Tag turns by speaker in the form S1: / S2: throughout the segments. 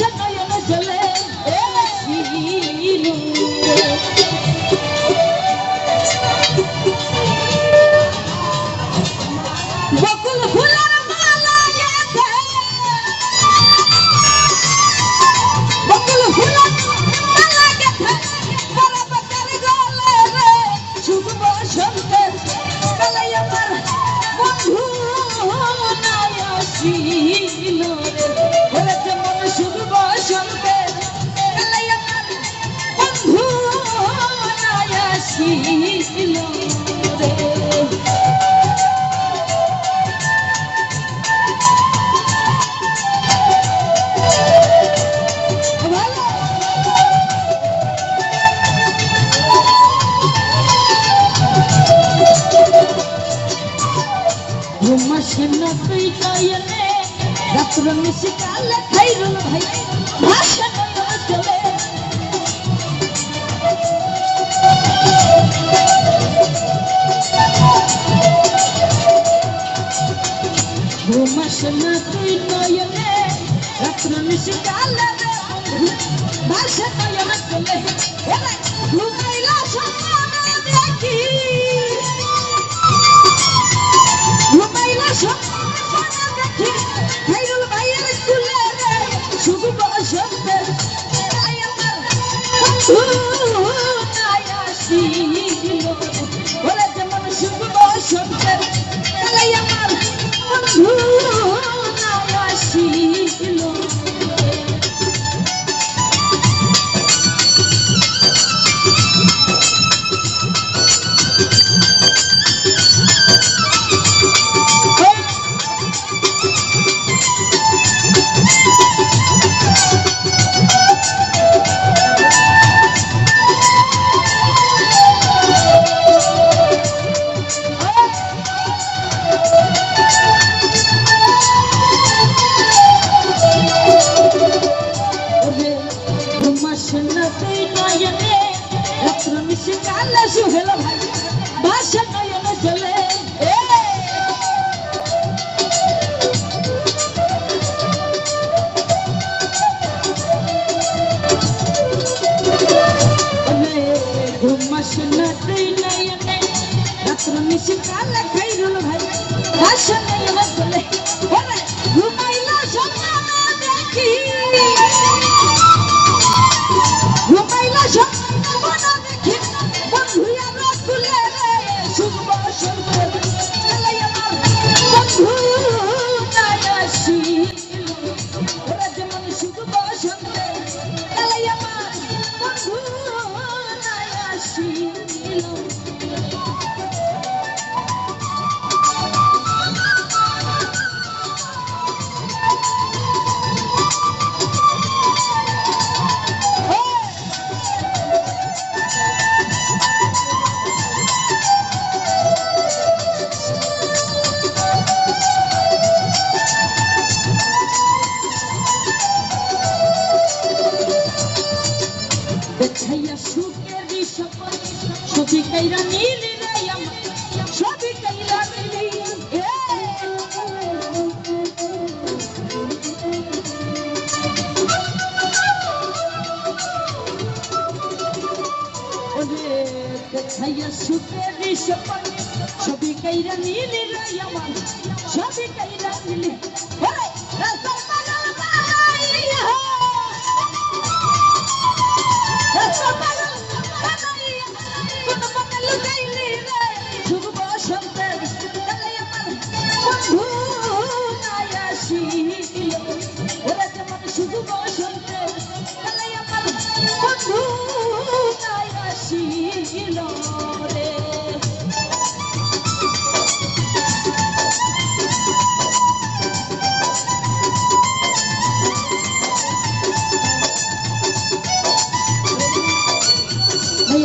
S1: Yo no, yo no, çinare Hele temanı şunu başında ঘুমাসিন তুই কায়নে রাত্র মিশি কালে খাইরুল ভাই ভাষণ চলে ঘুমাসিন তুই কায়নে রাত্র মিশি তুই নয়নে রাত্র মিশে কালা সুহেল ভাই ভাষা নয়নে চলে। রাত্র মিশে কালা খাই গেল ভাই ভাষা নয়নে চলে। ছাইয়া সুখের সপন সবই কাইরা নীলি রায় আমার সবই কাইরা নীলি রাস্তা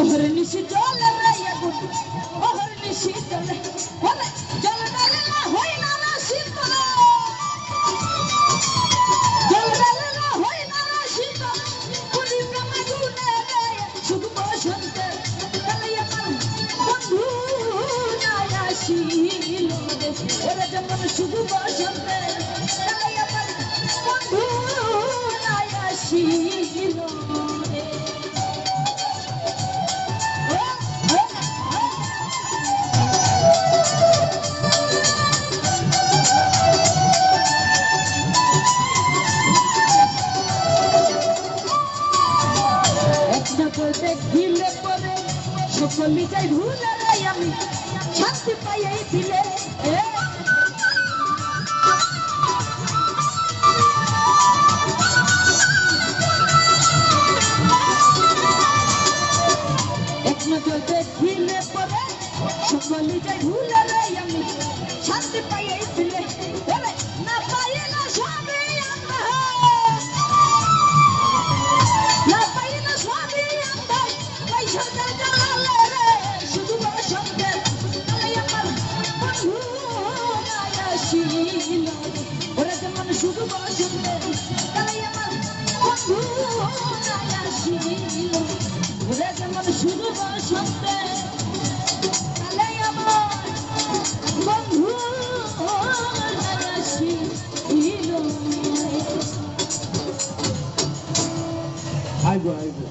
S1: Ohar nishit jol raya gut, ohar nishit jol, ohar jol. বিজয় ভুলালাই আমি শাস্তি পাইয়াইছিলে দেখিলে পরে সকলি যাই ভুলালাই আমি শাস্তি পাইয়াইছিলে
S2: I go, I.